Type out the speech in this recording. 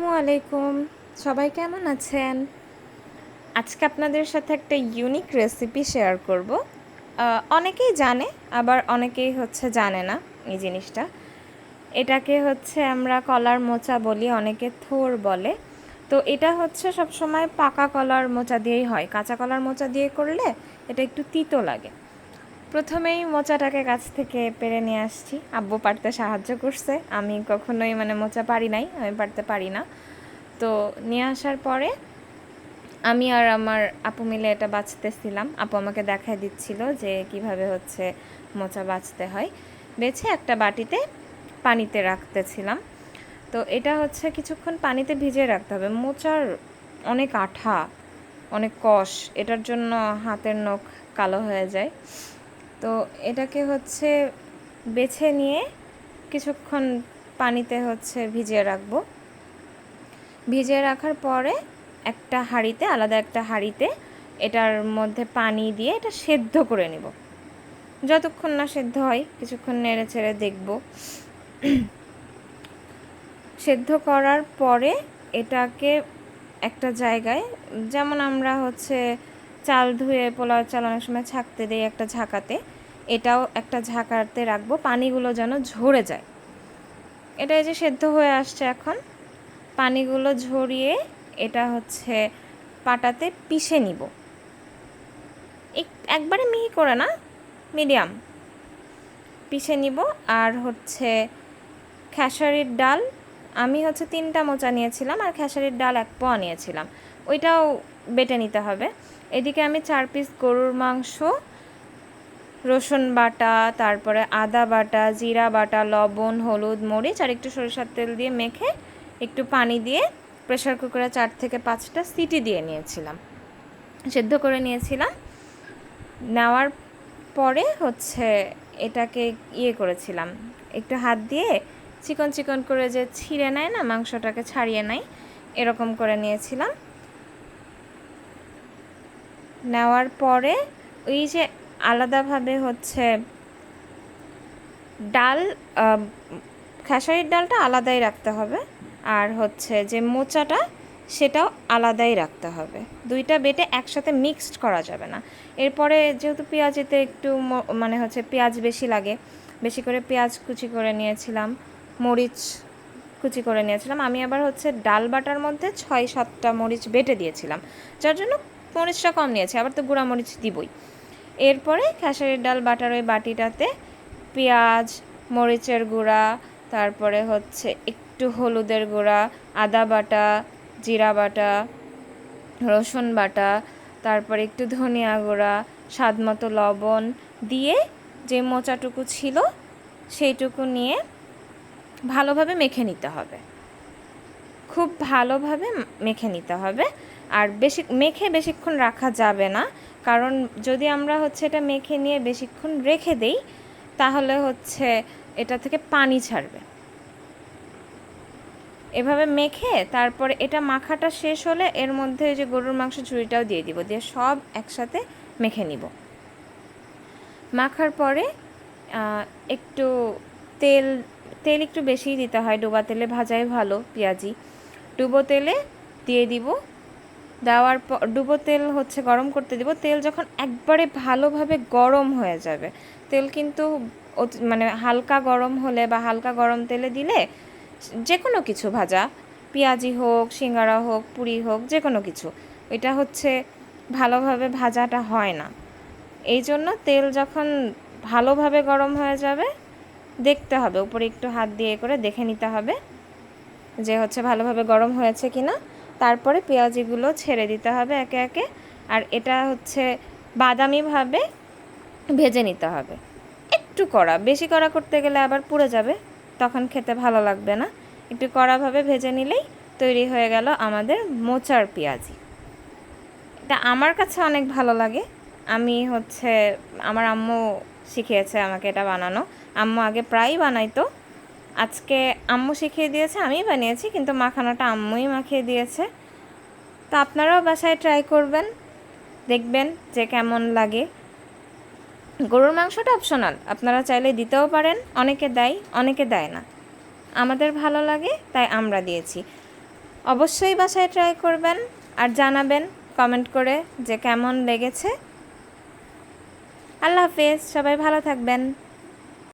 আসসালামু আলাইকুম। সবাই কেমন আছেন? আজকে আপনাদের সাথে একটা ইউনিক রেসিপি শেয়ার করব। অনেকেই জানে, আবার অনেকেই হচ্ছে জানে না এই জিনিসটা। এটাকে হচ্ছে আমরা কলার মোচা বলি, অনেকে থোর বলে। তো এটা হচ্ছে সবসময় পাকা কলার মোচা দিয়েই হয়। কাঁচা কলার মোচা দিয়ে করলে এটা একটু তিতো লাগে। প্রথমেই মোচাটাকে গাছ থেকে পেরে নিয়ে আসছি। আব্বু পারতে সাহায্য করছে। আমি কখনোই মানে মোচা পারি নাই, আমি পারতে পারি না। তো নিয়ে আসার পরে আমি আর আমার আপু মিলে এটা বাছতেছিলাম আপু আমাকে দেখাই দিচ্ছিল যে কীভাবে হচ্ছে মোচা বাছতে হয়। বেছে একটা বাটিতে পানিতে রাখতেছিলাম। তো এটা হচ্ছে কিছুক্ষণ পানিতে ভিজিয়ে রাখতে হবে। মোচার অনেক আঠা, অনেক কষ, এটার জন্য হাতের নখ কালো হয়ে যায়। তো এটাকে হচ্ছে বেছে নিয়ে কিছুক্ষণ পানিতে হচ্ছে ভিজিয়ে রাখব। ভিজিয়ে রাখার পরে একটা হাঁড়িতে, আলাদা একটা হাঁড়িতে এটার মধ্যে পানি দিয়ে এটা সেদ্ধ করে নেব। যতক্ষণ না সেদ্ধ হয়, কিছুক্ষণ নেড়ে চেড়ে দেখব। সেদ্ধ করার পরে এটাকে একটা জায়গায়, যেমন আমরা হচ্ছে চাল ধুয়ে পোলাও চাল অনেক সময় ছাকতে দিই একটা ঝাঁকাতে। এটাও একটা ঝাঁকাতে রাখব, পানিগুলো যেন ঝরে যায়। এটা এই যে সেদ্ধ হয়ে আসছে এখন। পানিগুলো ঝরিয়ে এটা হচ্ছে পাটাতে পিষে নিব। এক- একবারে মিহি করে না, মিডিয়াম। পিষে নিব আর হচ্ছে খেসারির ডাল আমি হচ্ছে তিনটা মোচা নিয়েছিলাম আর খেসারির ডাল এক পোয়া নিয়েছিলাম। ওইটাও বেটে নিতে হবে। এদিকে আমি চার পিস গরুর মাংস, রসুন বাটা, তারপরে আদা বাটা, জিরা বাটা, লবণ, হলুদ, মরিচ আর একটু সরিষার তেল দিয়ে মেখে একটু পানি দিয়ে প্রেশার কুকারে চার থেকে পাঁচটা সিটি দিয়ে নিয়েছিলাম। সেদ্ধ করে নিয়েছিলাম। নেওয়ার পরে হচ্ছে এটাকে ইয়ে করেছিলাম। একটু হাত দিয়ে চিকন চিকন করে যে ছিঁড়ে নেয় না, মাংসটাকে ছাড়িয়ে নেয়, এরকম করে নিয়েছিলাম। নেওয়ার পরে ওই যে আলাদাভাবে হচ্ছে ডাল খেসারির ডালটা আলাদাই রাখতে হবে আর হচ্ছে যে মোচাটা সেটাও আলাদাই রাখতে হবে। দুইটা বেটে একসাথে মিক্সড করা যাবে না। এরপরে যেহেতু পেঁয়াজিতে একটু মানে হচ্ছে পেঁয়াজ বেশি লাগে, বেশি করে পেঁয়াজ কুচি করে নিয়েছিলাম। মরিচ কুচি করে নিয়েছিলাম। আমি আবার হচ্ছে ডাল বাটার মধ্যে ছয়, সাতটা মরিচ বেটে দিয়েছিলাম, যার জন্য মরিচটা কম নিয়েছি। আবার তো গুঁড়া মরিচ দিবই। এরপরে খেসারির ডাল, বাটার ওই বাটিটাতে পেঁয়াজ, মরিচের গুঁড়া, তারপরে হচ্ছে একটু হলুদের গুঁড়া, আদা বাটা, জিরা বাটা, রসুন বাটা, তারপরে একটু ধনিয়া গুঁড়া স্বাদ মতো লবণ দিয়ে যে মোচাটুকু ছিল সেইটুকু নিয়ে ভালোভাবে মেখে নিতে হবে। খুব ভালোভাবে মেখে নিতে হবে। আর বেশি, মেখে বেশিক্ষণ রাখা যাবে না। কারণ যদি আমরা হচ্ছে এটা মেখে নিয়ে বেশিক্ষণ রেখে দেই, তাহলে হচ্ছে এটা থেকে পানি ছাড়বে। এভাবে মেখে তারপরে এটা মাখাটা শেষ হলে এর মধ্যে এই যে গরুর মাংস ঝুড়িটাও দিয়ে দিব, দিয়ে সব একসাথে মেখে নিব। মাখার পরে একটু তেল তেল একটু বেশিই দিতে হয়। ডোবা তেলে ভাজাই ভালো, পেঁয়াজি। ডুবো তেলে দিয়ে দিব। দেওয়ার পর ডুবো তেল হচ্ছে গরম করতে দিব। তেল যখন একবারে ভালোভাবে গরম হয়ে যাবে, তেল কিন্তু মানে হালকা গরম হলে বা হালকা গরম তেলে দিলে যে কোনো কিছু ভাজা, পেঁয়াজি হোক, সিঙ্গারা হোক, পুরি হোক যে কোনো কিছু, এটা হচ্ছে ভালোভাবে ভাজাটা হয় না। এই জন্য তেল যখন ভালোভাবে গরম হয়ে যাবে দেখতে হবে, উপরে একটু হাত দিয়ে করে দেখে নিতে হবে যে হচ্ছে ভালোভাবে গরম হয়েছে কিনা। তারপরে পেঁয়াজিগুলো ছেড়ে দিতে হবে একে একে, আর এটা হচ্ছে বাদামিভাবে ভেজে নিতে হবে। একটু কড়া, বেশি কড়া করতে গেলে আবার পুড়ে যাবে, তখন খেতে ভালো লাগবে না। একটু কড়াভাবে ভেজে নিলেই তৈরি হয়ে গেল আমাদের মোচার পেঁয়াজি। এটা আমার কাছে অনেক ভালো লাগে। আমি হচ্ছে, আমার আম্মু শিখিয়েছে আমাকে এটা বানানো। আম্মু আগে প্রায়ই বানাইতো। আজকে আম্মু শিখিয়ে দিয়েছে, আমিই বানিয়েছি, কিন্তু মাখানোটা আম্মুই মাখিয়ে দিয়েছে। তো আপনারাও বাসায় ট্রাই করবেন, দেখবেন যে কেমন লাগে। গরুর মাংসটা অপশনাল আপনারা চাইলে দিতেও পারেন, অনেকে দেয় অনেকে দেয় না। আমাদের ভালো লাগে, তাই আমরা দিয়েছি। অবশ্যই বাসায় ট্রাই করবেন, আর জানাবেন কমেন্ট করে যে কেমন লেগেছে। আল্লাহ হাফেজ, সবাই ভালো থাকবেন।